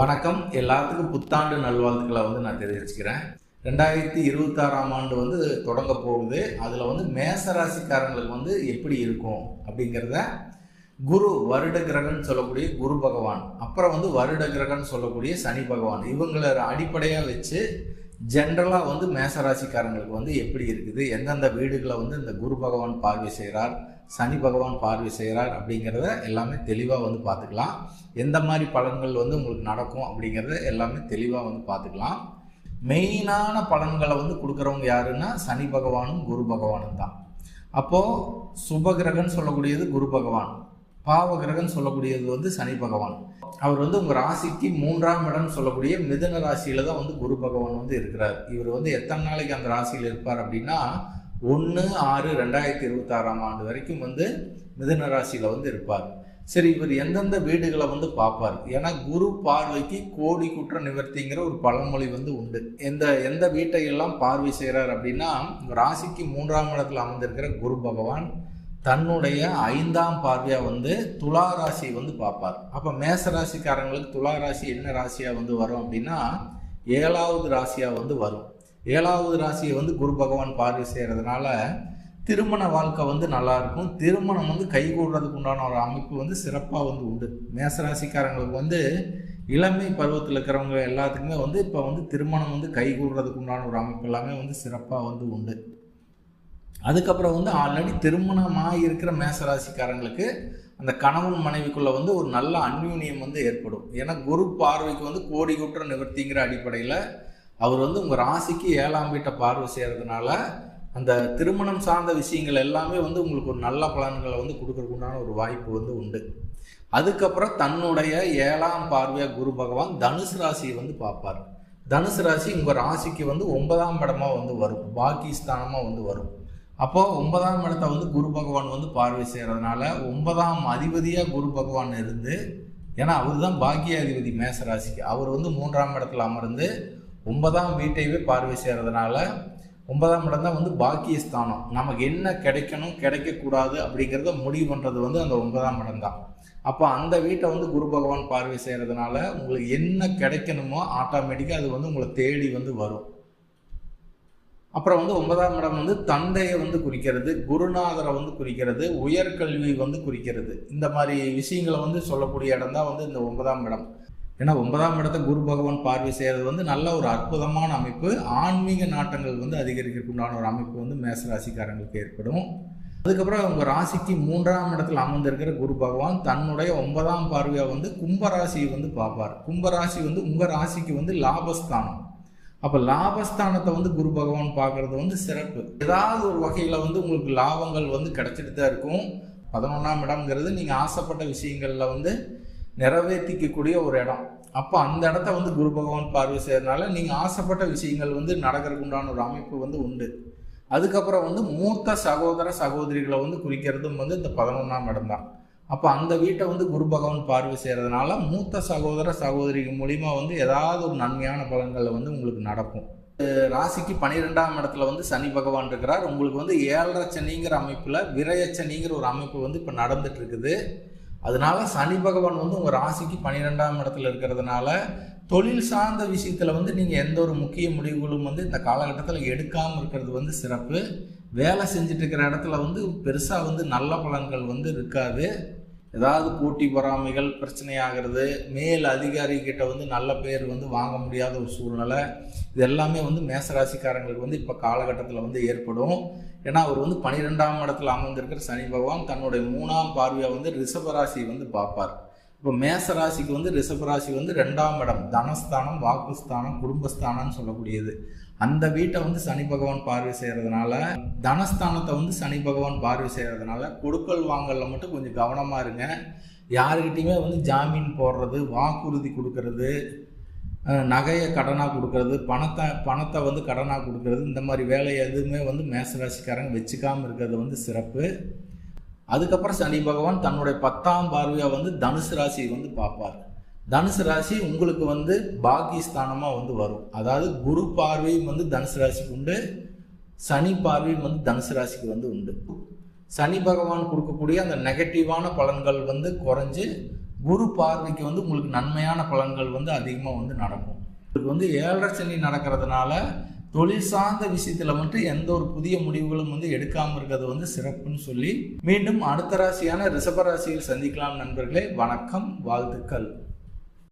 வணக்கம். எல்லாத்துக்கும் புத்தாண்டு நல்வாழ்த்துக்களை வந்து நான் தெரிவிச்சுக்கிறேன். ரெண்டாயிரத்தி இருபத்தாறாம் ஆண்டு வந்து தொடங்க போகுது. அதில் வந்து மேச ராசிக்காரங்களுக்கு வந்து எப்படி இருக்கும் அப்படிங்கிறத குரு வருட கிரகன்னு சொல்லக்கூடிய குரு பகவான் அப்புறம் வந்து வருட கிரகன் சொல்லக்கூடிய சனி பகவான் இவங்களை அடிப்படையாக வச்சு ஜென்ரலாக வந்து மேசராசிக்காரங்களுக்கு வந்து எப்படி இருக்குது எந்தெந்த வீடுகளை வந்து இந்த குரு பகவான் பார்வை செய்கிறார் சனி பகவான் பார்வை செய்கிறார் அப்படிங்கிறத எல்லாமே தெளிவாக வந்து பார்த்துக்கலாம். எந்த மாதிரி பலன்கள் வந்து உங்களுக்கு நடக்கும் அப்படிங்கிறத எல்லாமே தெளிவாக வந்து பார்த்துக்கலாம். மெயினான பலன்களை வந்து கொடுக்குறவங்க யாருன்னா சனி பகவானும் குரு பகவானும் தான். அப்போது சுப சொல்லக்கூடியது குரு பகவான். பாவ சொல்லக்கூடியது வந்து சனி பகவான். அவர் வந்து உங்கள் ராசிக்கு மூன்றாம் இடம் சொல்லக்கூடிய மிதுன ராசியில் தான் வந்து குரு பகவான் வந்து இருக்கிறார். இவர் வந்து எத்தனை நாளைக்கு அந்த ராசியில் இருப்பார் அப்படின்னா ஒன்று ஆறு ரெண்டாயிரத்தி இருபத்தாறாம் ஆண்டு வரைக்கும் வந்து மிதுன ராசியில் வந்து இருப்பார். சரி இவர் எந்தெந்த வீடுகளை வந்து பார்ப்பார்? ஏன்னா குரு பார்வைக்கு கோடி குற்ற நிவர்த்திங்கிற ஒரு பழமொழி வந்து உண்டு. எந்த எந்த வீட்டையெல்லாம் பார்வை செய்கிறார் அப்படின்னா ராசிக்கு மூன்றாம் இடத்துல அமர்ந்திருக்கிற குரு பகவான் தன்னுடைய ஐந்தாம் பார்வையாக வந்து துலா ராசி வந்து பார்ப்பார். அப்போ மேச ராசிக்காரங்களுக்கு துலா ராசி என்ன ராசியாக வந்து வரும் அப்படின்னா ஏழாவது ராசியாக வந்து வரும். ஏழாவது ராசியை வந்து குரு பகவான் பார்வை செய்கிறதுனால திருமண வாழ்க்கை வந்து நல்லாயிருக்கும் திருமணம் வந்து கைகூடுறதுக்கு உண்டான ஒரு அமைப்பு வந்து சிறப்பாக வந்து உண்டு. மேசராசிக்காரங்களுக்கு வந்து இளமை பருவத்தில் இருக்கிறவங்க எல்லாத்துக்குமே வந்து இப்போ வந்து திருமணம் வந்து கைகூடுறதுக்கு உண்டான ஒரு அமைப்பு எல்லாமே வந்து சிறப்பாக வந்து உண்டு. அதுக்கப்புறம் வந்து ஆல்ரெடி திருமணமாக இருக்கிற மேசராசிக்காரங்களுக்கு அந்த கணவன் மனைவிக்குள்ளே வந்து ஒரு நல்ல அந்யூன்யம் வந்து ஏற்படும். ஏன்னா குரு பார்வைக்கு வந்து கோடி குற்ற நிவர்த்திங்கிற அடிப்படையில் அவர் வந்து உங்கள் ராசிக்கு ஏழாம் வீட்டை பார்வை செய்கிறதுனால அந்த திருமணம் சார்ந்த விஷயங்கள் எல்லாமே வந்து உங்களுக்கு ஒரு நல்ல பலன்களை வந்து கொடுக்கறதுக்குண்டான ஒரு வாய்ப்பு வந்து உண்டு. அதுக்கப்புறம் தன்னுடைய ஏழாம் பார்வையாக குரு பகவான் தனுசு ராசியை வந்து பார்ப்பார். தனுசு ராசி உங்கள் ராசிக்கு வந்து ஒன்பதாம் இடமாக வந்து வரும். பாக்கிஸ்தானமாக வந்து வரும். அப்போ ஒன்பதாம் இடத்த வந்து குரு பகவான் வந்து பார்வை செய்கிறதுனால ஒன்பதாம் அதிபதியாக குரு பகவான் இருந்து ஏன்னா அவர் தான் பாக்கிய அதிபதி மேச மேசராசிக்கு. அவர் வந்து மூன்றாம் இடத்துல அமர்ந்து ஒன்பதாம் வீட்டையவே பார்வை செய்கிறதுனால ஒன்பதாம் இடம் தான் வந்து பாக்கியஸ்தானம். நமக்கு என்ன கிடைக்கணும் கிடைக்கக்கூடாது அப்படிங்கிறத முடிவு பண்ணுறது வந்து அந்த ஒன்பதாம் இடம் தான். அப்போ அந்த வீட்டை வந்து குரு பகவான் பார்வை செய்கிறதுனால உங்களுக்கு என்ன கிடைக்கணுமோ ஆட்டோமேட்டிக்காக அது வந்து உங்களை தேடி வந்து வரும். அப்புறம் வந்து ஒன்பதாம் இடம் வந்து தந்தையை வந்து குறிக்கிறது குருநாதரை வந்து குறிக்கிறது உயர்கல்வி வந்து குறிக்கிறது. இந்த மாதிரி விஷயங்களை வந்து சொல்லக்கூடிய இடம் தான் வந்து இந்த ஒன்பதாம் இடம். ஏன்னா ஒன்பதாம் இடத்தை குரு பகவான் பார்வை செய்கிறது வந்து நல்ல ஒரு அற்புதமான அமைப்பு. ஆன்மீக நாட்டங்கள் வந்து அதிகரிக்கிறதுக்குண்டான ஒரு அமைப்பு வந்து மேசராசிக்காரங்களுக்கு ஏற்படும். அதுக்கப்புறம் உங்கள் ராசிக்கு மூன்றாம் இடத்துல அமர்ந்திருக்கிற குரு பகவான் தன்னுடைய ஒன்பதாம் பார்வையாக வந்து கும்பராசியை வந்து பார்ப்பார். கும்பராசி வந்து உங்கள் ராசிக்கு வந்து லாபஸ்தானம். அப்போ லாபஸ்தானத்தை வந்து குரு பகவான் பார்க்கறது வந்து சிறப்பு. ஏதாவது ஒரு வகையில் வந்து உங்களுக்கு லாபங்கள் வந்து கிடைச்சிட்டு தான் இருக்கும். பதினொன்றாம் இடம்ங்கிறது நீங்கள் ஆசைப்பட்ட விஷயங்களில் வந்து நிறைவேற்றிக்கக்கூடிய ஒரு இடம். அப்போ அந்த இடத்த வந்து குரு பகவான் பார்வை செய்யறதுனால நீங்கள் ஆசைப்பட்ட விஷயங்கள் வந்து நடக்கிறதுக்கு உண்டான ஒரு அமைப்பு வந்து உண்டு. அதுக்கப்புறம் வந்து மூத்த சகோதர சகோதரிகளை வந்து குறிக்கிறதும் வந்து இந்த பதினொன்றாம் இடம் தான். அப்போ அந்த வீட்டை வந்து குரு பகவான் பார்வை செய்கிறதுனால மூத்த சகோதர சகோதரிக்கு மூலிமா வந்து ஏதாவது ஒரு நன்மையான பலன்கள் வந்து உங்களுக்கு நடக்கும். ராசிக்கு பன்னிரெண்டாம் இடத்துல வந்து சனி பகவான் இருக்கிறார். உங்களுக்கு வந்து ஏழரை சனிங்கிற அமைப்பில் விரைய சனிங்கிற ஒரு அமைப்பு வந்து இப்போ நடந்துட்டு இருக்குது. அதனால சனி பகவான் வந்து உங்கள் ராசிக்கு பன்னிரெண்டாம் இடத்துல இருக்கிறதுனால தொழில் சார்ந்த விஷயத்தில் வந்து நீங்கள் எந்த ஒரு முக்கிய முடிவுகளும் வந்து இந்த காலகட்டத்தில் எடுக்காமல் இருக்கிறது வந்து சிறப்பு. வேலை செஞ்சுட்டு இருக்கிற இடத்துல வந்து பெருசாக வந்து நல்ல பலன்கள் வந்து இருக்காது. ஏதாவது போட்டி பொறாமைகள் பிரச்சனையாகிறது மேல் அதிகாரிகிட்ட வந்து நல்ல பேர் வந்து வாங்க முடியாத ஒரு சூழ்நிலை இது எல்லாமே வந்து மேசராசிக்காரங்களுக்கு வந்து இப்போ காலகட்டத்தில் வந்து ஏற்படும். ஏன்னா அவர் வந்து பனிரெண்டாம் இடத்துல அமர்ந்திருக்கிற சனி பகவான் தன்னுடைய மூணாம் பார்வையை வந்து ரிஷபராசி வந்து பார்ப்பார். இப்போ மேச ராசிக்கு வந்து ரிஷபராசி வந்து ரெண்டாம் இடம் தனஸ்தானம் வாக்குஸ்தானம் குடும்பஸ்தானம்னு சொல்லக்கூடியது. அந்த வீட்டை வந்து சனி பகவான் பார்வை செய்கிறதுனால தனஸ்தானத்தை வந்து சனி பகவான் பார்வை செய்கிறதுனால கொடுக்கல் வாங்கலில் மட்டும் கொஞ்சம் கவனமாக இருங்க. யாருக்கிட்டையுமே வந்து ஜாமீன் போடுறது வாக்குறுதி கொடுக்கறது நகையை கடனாக கொடுக்கறது பணத்தை பணத்தை வந்து கடனாக கொடுக்கறது இந்த மாதிரி வேலை எதுவுமே வந்து மேசராசிக்காரங்க வச்சுக்காமல் இருக்கிறது வந்து சிறப்பு. அதுக்கப்புறம் சனி பகவான் தன்னுடைய பத்தாம் பார்வையாக வந்து தனுசு ராசியை வந்து பார்ப்பார். தனுசு ராசி உங்களுக்கு வந்து பாகிஸ்தானமாக வந்து வரும். அதாவது குரு பார்வையும் வந்து தனுசு ராசிக்கு உண்டு. சனி பார்வையும் வந்து தனுசு ராசிக்கு வந்து உண்டு. சனி பகவான் கொடுக்கக்கூடிய அந்த நெகட்டிவான பலன்கள் வந்து குறைஞ்சு குரு பார்வைக்கு வந்து உங்களுக்கு நன்மையான பலன்கள் வந்து அதிகமாக வந்து நடக்கும். உங்களுக்கு வந்து ஏழரை சனி நடக்கிறதுனால தொழில் சார்ந்த விஷயத்தில் மட்டும் எந்த ஒரு புதிய முடிவுகளும் வந்து எடுக்காமல் இருக்கிறது வந்து சிறப்புன்னு சொல்லி மீண்டும் அடுத்த ராசியான ரிஷபராசியில் சந்திக்கலாம் நண்பர்களே. வணக்கம் வாழ்த்துக்கள்.